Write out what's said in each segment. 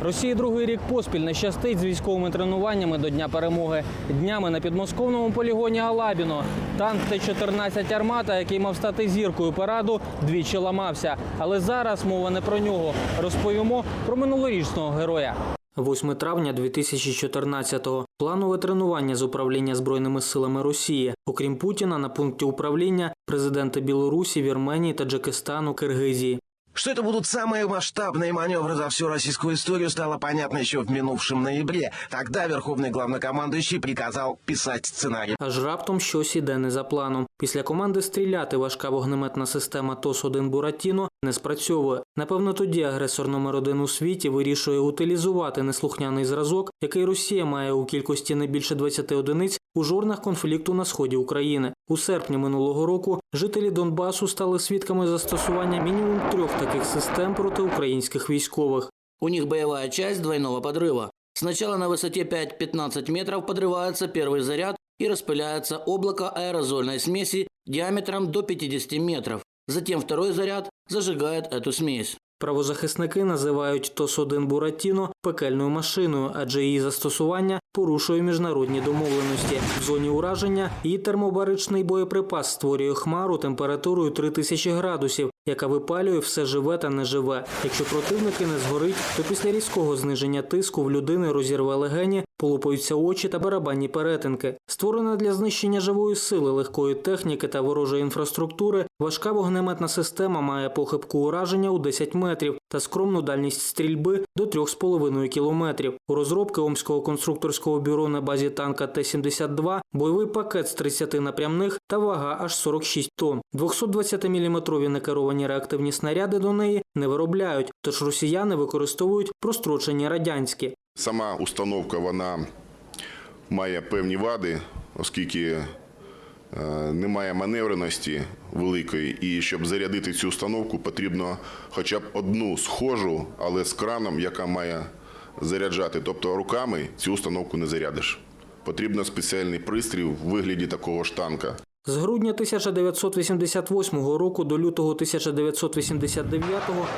Росії другий рік поспіль не щастить з військовими тренуваннями до Дня перемоги. Днями на підмосковному полігоні Алабіно танк Т-14 «Армата», який мав стати зіркою параду, двічі ламався. Але зараз мова не про нього. Розповімо про минулорічного героя. 8 травня 2014-го. Планове тренування з управління Збройними силами Росії. Окрім Путіна, на пункті управління президенти Білорусі, Вірменії, Таджикистану, Киргизії. Что это будут самые масштабные маневры за всю российскую историю, стало понятно еще в минувшем ноябре. Тогда верховный главнокомандующий приказал писать сценарий. Аж раптом щось іде не за планом. Після команди стріляти важка вогнеметна система ТОС-1 Буратіно не спрацьовує. Напевно, тоді агресор номер один у світі вирішує утилізувати неслухняний зразок, який Росія має у кількості не більше 20 одиниць у жорнах конфлікту на сході України. У серпні минулого року жителі Донбасу стали свідками застосування мінімум трьох таких систем проти українських військових. У них боевая часть двойного подрыва. Сначала на высоте 5-15 метров подрывается первый заряд и распыляется облако аэрозольной смеси диаметром до 50 метров. Затем второй заряд зажигает эту смесь. Правозахисники називають ТОС-1 Буратіно пекельною машиною, адже її застосування порушує міжнародні домовленості. В зоні ураження її термобаричний боєприпас створює хмару температурою 3000 градусів, яка випалює все живе та неживе. Якщо противники не згорить, то після різкого зниження тиску в людини розірве легені, полупаються очі та барабанні перетинки. Створена для знищення живої сили, легкої техніки та ворожої інфраструктури, важка вогнеметна система має похибку ураження у 10 метрів та скромну дальність стрільби до 3,5 кілометрів. У розробки Омського конструкторського бюро на базі танка Т-72 бойовий пакет з 30 напрямних та вага аж 46 тонн. 220-мм некеровані реактивні снаряди до неї не виробляють, тож росіяни використовують прострочені радянські. Сама установка вона має певні вади, оскільки е, немає маневреності великої, і щоб зарядити цю установку, потрібно хоча б одну схожу, але з краном, яка має заряджати. Тобто руками цю установку не зарядиш. Потрібно спеціальний пристрій в вигляді такого ж танка. З грудня 1988 року до лютого 1989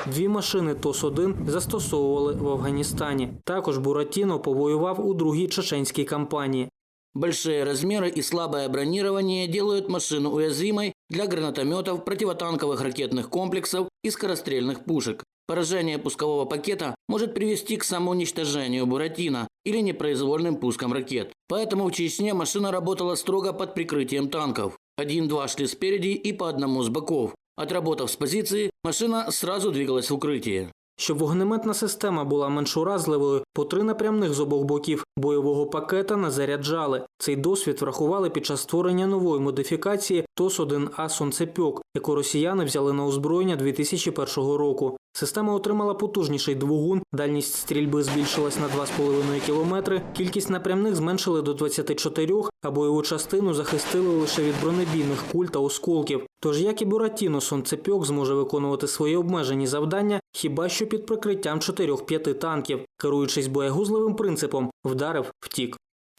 дві машини ТОС-1 застосовували в Афганістані. Також Буратіно повоював у другій чеченській кампанії. Большие размеры и слабое бронирование делают машину уязвимой для гранатометов, противотанковых ракетных комплексов и скорострельных пушек. Поражение пускового пакета может привести к самоуничтожению Буратино или непроизвольным пускам ракет. Поэтому в Чечне машина работала строго под прикрытием танков. Один-два шли спереди и по одному с боков. Отработав с позиции, машина сразу двигалась в укрытие. Щоб вогнеметна система була менш уразливою, по три напрямних з обох боків бойового пакета не заряджали. Цей досвід врахували під час створення нової модифікації ТОС-1А «Сонцепьок», яку росіяни взяли на озброєння 2001 року. Система отримала потужніший двигун, дальність стрільби збільшилась на 2,5 кілометри, кількість напрямних зменшили до 24, а бойову частину захистили лише від бронебійних куль та осколків. Тож як і Буратіно, сонцепьок зможе виконувати свої обмежені завдання хіба що під прикриттям 4-5 танків, керуючись боєгузливим принципом вдарив, втік.